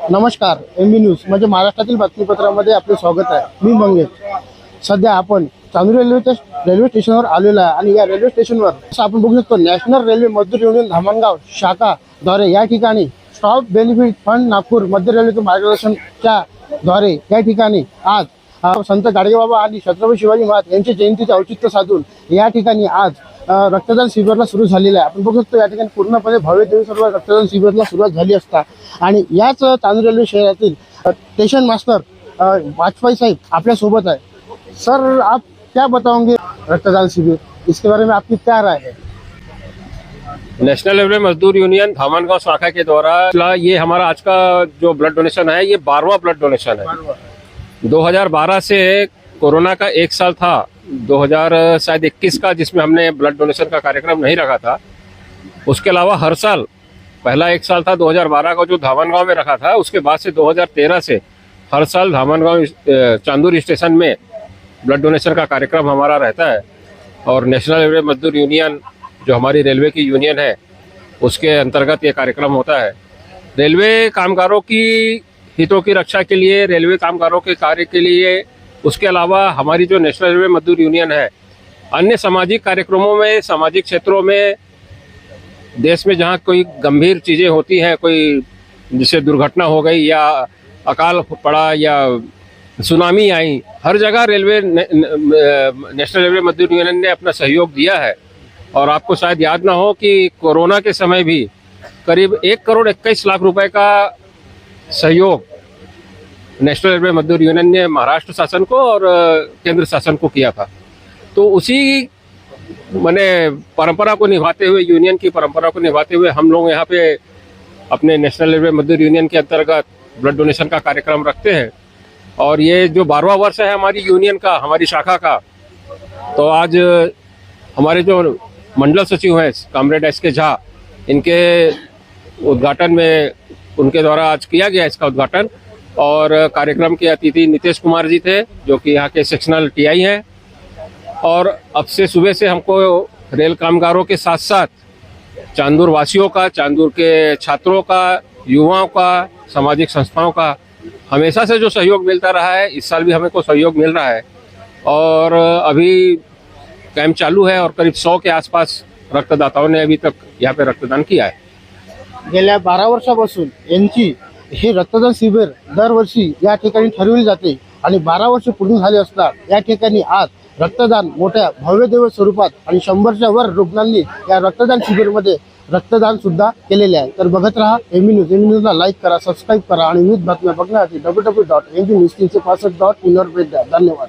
नमस्कार M B news म्हणजे महाराष्ट्रातील बातमीपत्रामध्ये आपले स्वागत आहे. मी मंगेश. सध्या आपण चांदूर रेल्वेच्या रेल्वे स्टेशनवर आलेलो आहे आणि या रेल्वे स्टेशनवर असं आपण बघू शकतो नॅशनल रेल्वे मजदूर युनियन धामणगाव शाखाद्वारे या ठिकाणी स्टॉप बेनिफिट फंड नागपूर मध्य रेल्वेचे मार्गदर्शनच्या द्वारे या ठिकाणी आज संत गाडगेबाबा आणि छत्रपती शिवाजी महाराज यांच्या जयंतीचे औचित्य साधून या ठिकाणी आज रक्तदान शिबिरला सुरू झालेलं आहे. आपण बघू शकतो या ठिकाणी पूर्णपणे भव्य देवी सर्व रक्तदान शिबिरला सुरुवात झाली असता. आणि याच चांदूर रेल्वे शहरातील स्टेशन मास्टर वाजपेयी साहेब आपल्यासोबत आहे. सर आप क्या बताओगे रक्तदान शिविर इसके बारे में आपकी क्या राय है? नेशनल रेलवे मजदूर यूनियन धामनगांव शाखा के द्वारा ये हमारा आज का जो ब्लड डोनेशन है ये बारहवा ब्लड डोनेशन है। 2012 से कोरोना का एक साल था। 2000 शायद 21 का जिसमें हमने ब्लड डोनेशन का कार्यक्रम नहीं रखा था। उसके अलावा हर साल पहला एक साल था 2012 का जो धामनगांव में रखा था उसके बाद से 2013 से हर साल धामनगांव अ, चांदूर स्टेशन में ब्लड डोनेशन का कार्यक्रम हमारा रहता है। और नेशनल रेलवे मजदूर यूनियन जो हमारी रेलवे की यूनियन है उसके अंतर्गत ये कार्यक्रम होता है। रेलवे कामगारों की हितों की रक्षा के लिए रेलवे कामगारों के कार्य के लिए उसके अलावा हमारी जो नेशनल रेलवे मजदूर यूनियन है अन्य सामाजिक कार्यक्रमों में सामाजिक क्षेत्रों में देश में जहाँ कोई गंभीर चीज़ें होती हैं कोई जैसे दुर्घटना हो गई या अकाल पड़ा या सुनामी आई हर जगह रेलवे ने, नेशनल रेलवे मजदूर यूनियन ने अपना सहयोग दिया है। और आपको शायद याद ना हो कि कोरोना के समय भी करीब एक करोड़ इक्कीस लाख रुपए का सहयोग नेशनल रेलवे मजदूर यूनियन ने महाराष्ट्र शासन को और केंद्र शासन को किया था। तो उसी मैंने परंपरा को निभाते हुए, यूनियन की परंपरा को निभाते हुए हम लोग यहाँ पे अपने नेशनल रेलवे मजदूर यूनियन के अंतर्गत ब्लड डोनेशन का कार्यक्रम रखते हैं। और ये जो बारहवा वर्ष है हमारी यूनियन का, हमारी शाखा का तो आज हमारे जो मंडल सचिव हैं, कामरेड एस के झा, इनके उद्घाटन में उनके द्वारा आज किया गया इसका उद्घाटन। और कार्यक्रम के अतिथि नीतीश कुमार जी थे, जो कि यहाँ के सेक्शनल टीआई हैं। और अब से सुबह से हमको रेल कामगारों के साथ साथ चांदूर वासियों का, चांदूर के छात्रों का, युवाओं का, सामाजिक संस्थाओं का हमेशा से जो सहयोग मिलता रहा है, इस साल भी हमें को सहयोग मिल रहा है। और अभी कैंप चालू है और करीब सौ के आसपास रक्तदाताओं ने अभी तक यहाँ पे रक्तदान किया है। गेल्या बारा वर्षापासून यांची हे रक्तदान शिबिर दरवर्षी या ठिकाणी ठरविले जाते आणि बारा वर्ष पूर्ण झाले असता या ठिकाणी आज रक्तदान मोठ्या भव्यदेव स्वरूपात आणि शंभरच्या वर रुग्णांनी या रक्तदान शिबिरमध्ये रक्तदान सुद्धा केलेले आहे. तर बघत राहा एमी न्यूज एमी न्यूजला लाईक करा सबस्क्राईब करा आणि विविध बातम्या बघण्यासाठी W W dot M B news तीनशे पासष्ट डॉट इनवर भेट द्या. धन्यवाद.